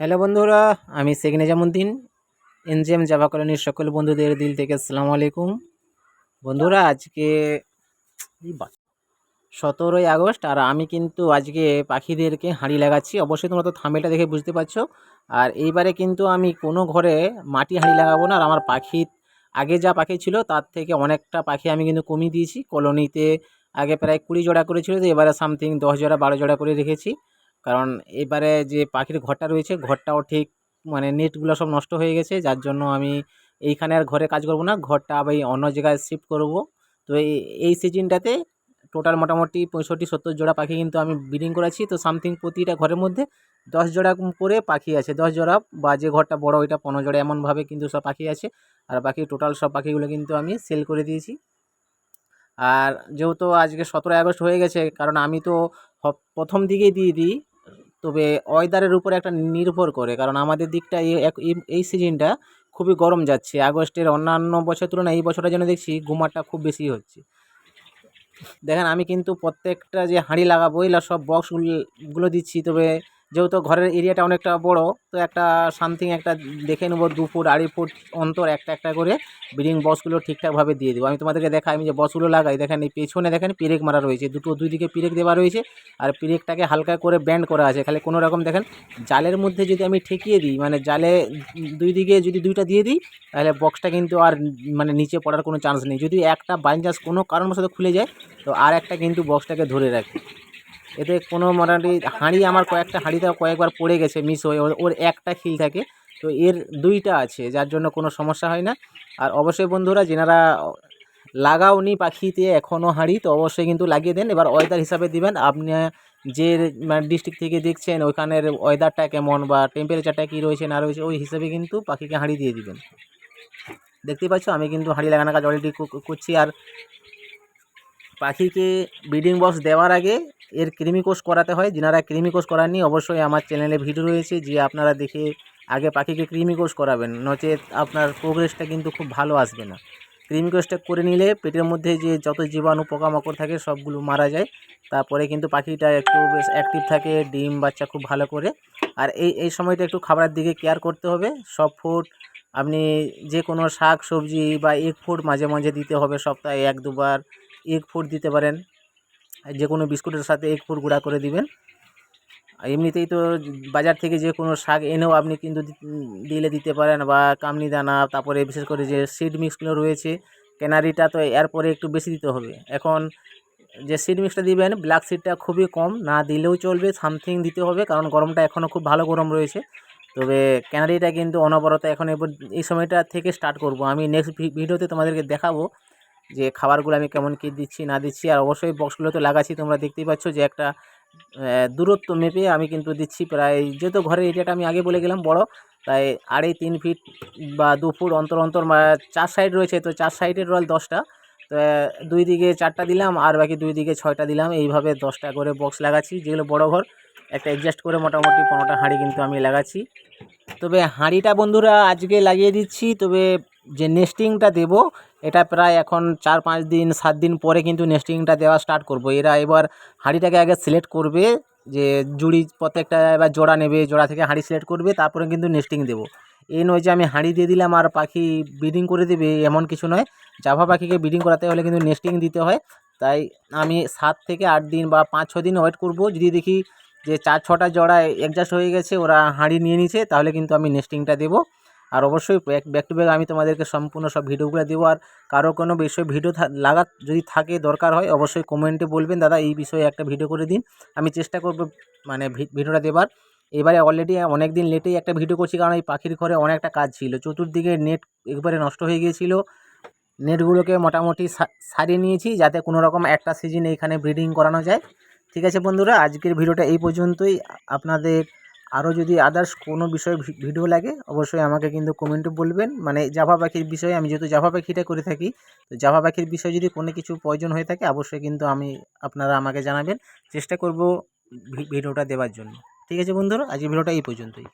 Hello বন্ধুরা, আমি Sheikh Nizamuddin NGM Java কলোনির সকল বন্ধুদের দিল থেকে আসসালামু আলাইকুম। বন্ধুরা, আজকে সতেরোই আগস্ট, আর আমি কিন্তু আজকে পাখিদেরকে হাঁড়ি লাগাচ্ছি। অবশ্যই তোমরা তো থামেলটা দেখে বুঝতে পারছ। আর এইবারে কিন্তু আমি কোনো ঘরে মাটি হাঁড়ি লাগাবো না, আর আমার পাখি, আগে যা পাখি ছিল তার থেকে অনেকটা পাখি আমি কিন্তু কমিয়ে দিয়েছি। কলোনিতে আগে প্রায় কুড়ি জোড়া করেছিল, তো এবারে সামথিং দশ জোড়া, বারো জোড়া করে রেখেছি। কারণ এবারে যে পাখির ঘরটা রয়েছে, ঘরটাও ঠিক মানে নেটগুলো সব নষ্ট হয়ে গেছে, যার জন্য আমি এইখানে আর ঘরে কাজ করব না, ঘরটা আবার অন্য জায়গায় শিফট করব। তো এই সিজনটাতে টোটাল মোটামুটি পঁয়ষট্টি, সত্তর জোড়া পাখি কিন্তু আমি ব্রিডিং করেছি। তো সামথিং প্রতিটা ঘরের মধ্যে দশ জোড়া করে পাখি আছে, দশ জোড়া বা যে ঘরটা বড় ওইটা পনেরো জোড়া এমনভাবে কিন্তু সব পাখি আছে। আর বাকি টোটাল সব পাখিগুলো কিন্তু আমি সেল করে দিয়েছি। আর যেহেতু আজকে সতেরোই আগস্ট হয়ে গেছে, কারণ আমি তো প্রথম দিকেই দিয়ে দিই তবে ওয়েদারের উপরে একটা নির্ভর করে, কারণ আমাদের দিকটা এই সিজনটা খুবই গরম যাচ্ছে। আগস্টের অন্যান্য বছর তুলনায় এই বছরটা যেন দেখছি ঘুমারটা খুব বেশি হচ্ছে। দেখেন, আমি কিন্তু প্রত্যেকটা যে হাঁড়ি লাগাবো, এগুলো সব বক্সগুলো দিচ্ছি, তবে যেহেতু ঘরের এরিয়াটা অনেকটা বড়, তো একটা সামথিং একটা দেখে নেব দু ফুট, আড়াই ফুট অন্তর একটা একটা করে ব্রিডিং বক্সগুলো ঠিকঠাকভাবে দিয়ে দেবো। আমি তোমাদেরকে দেখাই, আমি যে বক্সগুলো লাগাই, দেখেন এই পেছনে দেখেন পেরেক মারা রয়েছে, দুটো দুই দিকে পেরেক দেওয়া রয়েছে আর পেরেকটাকে হালকা করে ব্যান্ড করা আছে। খালি কোনো রকম দেখেন, জালের মধ্যে যদি আমি ঠেকিয়ে দিই মানে জালে দুই দিকে যদি দুইটা দিয়ে দিই, তাহলে বক্সটা কিন্তু আর মানে নিচে পড়ার কোনো চান্স নেই। যদি একটা বাই চান্স কোনো কারণবশত খুলে যায়, তো আর একটা কিন্তু বক্সটাকে ধরে রাখে। এতে কোনো মোটামুটি হাঁড়ি, আমার কয়েকটা হাঁড়িতে কয়েকবার পড়ে গেছে মিস হয়ে, ওর- একটা খিল থাকে। তো এর দুইটা আছে, যার জন্য কোনো সমস্যা হয় না। আর অবশ্যই বন্ধুরা, যেনারা লাগাওনি পাখিতে এখনও হাঁড়ি, তো অবশ্যই কিন্তু লাগিয়ে দেন। এবার ওয়েদার হিসাবে দিবেন। আপনি যে মানে ডিস্ট্রিক্ট থেকে দেখছেন, ওইখানের ওয়েদারটা কেমন বা টেম্পারেচারটা কী রয়েছে, না রয়েছে, ওই হিসেবে কিন্তু পাখিকে হাঁড়ি দিয়ে দিবেন। দেখতেই পাচ্ছ, আমি কিন্তু হাঁড়ি লাগানোর কাজ অলরেডি করছি। আর পাখিকে ব্রিডিং বক্স দেওয়ার আগে এর কৃমি কোষ করাতে হয়। যিনারা কৃমি কোষ করাননি, অবশ্যই আমার চ্যানেলে ভিডিও রয়েছে যে আপনারা দেখে আগে পাখিকে কৃমি কোষ করাবেন। নচেত আপনার প্রোগ্রেসটা কিন্তু খুব ভালো আসবে না। কৃমি কোষটা করে নিলে পেটের মধ্যে যে যত জীবাণু পোকামাকড় থাকে সবগুলো মারা যায়। তারপরে কিন্তু পাখিটা একটু বেশ অ্যাক্টিভ থাকে, ডিম, বাচ্চা খুব ভালো করে। আর এই এই সময়টা একটু খাবারের দিকে কেয়ার করতে হবে। সব ফুড আপনি যে কোনো শাক, সবজি বা এগ ফুড মাঝে মাঝে দিতে হবে। সপ্তাহে এক, দুবার এগ ফুড দিতে পারেন। যে কোনো বিস্কুটের সাথে এগ ফুড গুঁড়া করে দিবেন। এমনিতেই তো বাজার থেকে যে কোনো শাক এনেও আপনি কিন্তু দিলে দিতে পারেন বা কামনি দানা, তারপরে বিশেষ করে যে সিড মিক্সগুলো রয়েছে ক্যানারিটা তো এরপরে একটু বেশি দিতে হবে। এখন যে সিড মিক্সটা দিবেন ব্ল্যাক সিডটা খুবই কম, না দিলেও চলবে সামথিং দিতে হবে, কারণ গরমটা এখনও খুব ভালো গরম রয়েছে। তবে ক্যানারিটা কিন্তু অনবরত এখন এই সময়টা থেকে স্টার্ট করব। আমি নেক্সট ভিডিওতে তোমাদেরকে দেখাবো যে খাবারগুলো আমি কেমন কী দিচ্ছি, না দিচ্ছি, আর অবশ্যই বক্সগুলো তো লাগাচ্ছি, তোমরা দেখতেই পাচ্ছ যে একটা দূরত্ব মেপে আমি কিন্তু দিচ্ছি প্রায়, যেহেতু ঘরের এরিয়াটা আমি আগে বলে গেলাম বড়, তাই আড়াই, তিন ফিট বা দু ফুট অন্তর অন্তর চার সাইড রয়েছে, তো চার সাইডের রয়েল দশটা, তো দুই দিকে চারটা দিলাম, আর বাকি দুই দিকে ছয়টা দিলাম, এইভাবে দশটা করে বক্স লাগাচ্ছি, যেগুলো বড় ঘর, একটা অ্যাডজাস্ট করে মোটামুটি পনেরোটা হাঁড়ি কিন্তু আমি লাগাচ্ছি। তবে হাঁড়িটা বন্ধুরা আজকে লাগিয়ে দিচ্ছি, তবে যে নেস্টিংটা দেব, এটা প্রায় এখন চার পাঁচ দিন, সাত দিন পরে কিন্তু নেস্টিংটা দেওয়া স্টার্ট করব। এরা এবার হাঁড়িটাকে আগে সিলেক্ট করবে, যে জুড়ি প্রত্যেকটা এবার জোড়া নেবে, জোড়া থেকে হাঁড়ি সিলেক্ট করবে, তারপরে কিন্তু নেস্টিং দেবো। এই নয় যে আমি হাঁড়ি দিয়ে দিলাম আর পাখি ব্রিডিং করে দেবে, এমন কিছু নয়। জাভা পাখিকে ব্রিডিং করাতে হলে কিন্তু নেস্টিং দিতে হয়। তাই আমি সাত থেকে আট দিন বা পাঁচ ছ দিন ওয়েট করব। যদি দেখি যে চার, ছটা জোড়া অ্যাডজাস্ট হয়ে গেছে, ওরা হাঁড়ি নিয়ে নিছে তাহলে কিন্তু আমি নেস্টিংটা দেবো। আর অবশ্যই ব্যাক টু ব্যাক আমি তোমাদেরকে সম্পূর্ণ সব ভিডিওগুলো দেবো। আর কারও কোনো বিষয়ে ভিডিও লাগা, যদি থাকে, দরকার হয়, অবশ্যই কমেন্টে বলবেন। দাদা, এই বিষয়ে একটা ভিডিও করে দিন। আমি চেষ্টা করব মানে ভিডিওটা দেবার। এবারে অলরেডি অনেক দিন লেটেই একটা ভিডিও করছি, কারণ এই পাখির ঘরে অনেকটা কাজ ছিল। চতুর্দিকে নেট একবারে নষ্ট হয়ে গিয়েছিল। নেটগুলোকে মোটামুটি সারিয়ে নিয়েছি, যাতে কোনো রকম একটা সিজন এইখানে ব্রিডিং করানো যায়। ঠিক আছে বন্ধুরা, আজকের ভিডিওটা এই পর্যন্তই। আপনাদের আরও যদি আদার্স কোনো বিষয়ে ভিডিও লাগে, অবশ্যই আমাকে কিন্তু কমেন্টে বলবেন। মানে জাভা পাখির বিষয়ে, আমি যেহেতু জাভা পাখিটা করে থাকি, তো জাভা পাখির বিষয়ে যদি কোনো কিছু প্রয়োজন হয়ে থাকে, অবশ্যই কিন্তু আমি, আপনারা আমাকে জানাবেন। চেষ্টা করব ভিডিওটা দেওয়ার জন্য। ঠিক আছে বন্ধুরা, আজকের ভিডিওটা এই পর্যন্তই।